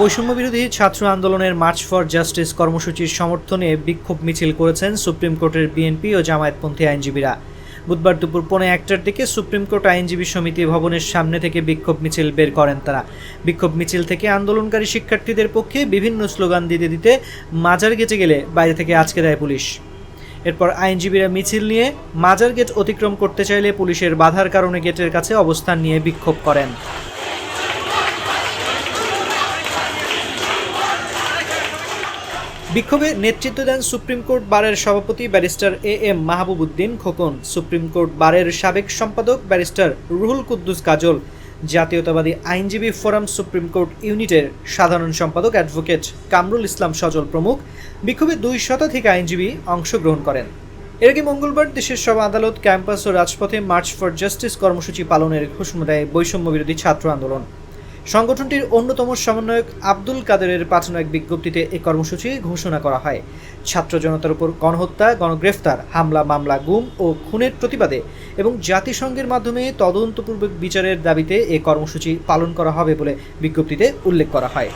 বৈষম্য বিরোধী ছাত্র আন্দোলনের মার্চ ফর জাস্টিস কর্মসূচির সমর্থনে বিক্ষোভ মিছিল করেছেন সুপ্রিম কোর্টের বিএনপি ও জামায়াতপন্থী আইনজীবীরা। বুধবার দুপুর পৌনে একটার দিকে সুপ্রিম কোর্ট আইনজীবী সমিতি ভবনের সামনে থেকে বিক্ষোভ মিছিল বের করেন তারা। বিক্ষোভ মিছিল থেকে আন্দোলনকারী শিক্ষার্থীদের পক্ষে বিভিন্ন স্লোগান দিতে দিতে মাজার গেটে গেলে বাইরে থেকে আজকে দেয় পুলিশ। এরপর আইনজীবীরা মিছিল নিয়ে মাজার গেট অতিক্রম করতে চাইলে পুলিশের বাধার কারণে গেটের কাছে অবস্থান নিয়ে বিক্ষোভ করেন। বিক্ষোভে নেতৃত্ব দেন সুপ্রিম কোর্ট বারের সভাপতি barrister A M Mahbubuddin Khokon, supreme court বারের সাবেক সম্পাদক ব্যারিস্টার রুহুল কুদ্দুস কাজল, জাতীয়তাবাদী আইনজীবী ফোরাম সুপ্রিম কোর্ট ইউনিটের সাধারণ সম্পাদক অ্যাডভোকেট কামরুল ইসলাম সজল প্রমুখ বিক্ষোভে দুই শতাধিক আইনজীবী অংশগ্রহণ করেন। এর আগে মঙ্গলবার দেশের সব আদালত, ক্যাম্পাস ও রাজপথে মার্চ ফর জাস্টিস কর্মসূচি পালনের ঘোষণা দেয় বৈষম্য বিরোধী ছাত্র আন্দোলন। সংগঠনটির অন্যতম সমন্বয়ক আব্দুল কাদেরের পাঠানো এক বিজ্ঞপ্তিতে এ কর্মসূচি ঘোষণা করা হয়। ছাত্র জনতার উপর গণহত্যা, গণগ্রেফতার, হামলা, মামলা, গুম ও খুনের প্রতিবাদে এবং জাতিসংঘের মাধ্যমে তদন্তপূর্বক বিচারের দাবিতে এ কর্মসূচি পালন করা হবে বলে বিজ্ঞপ্তিতে উল্লেখ করা হয়।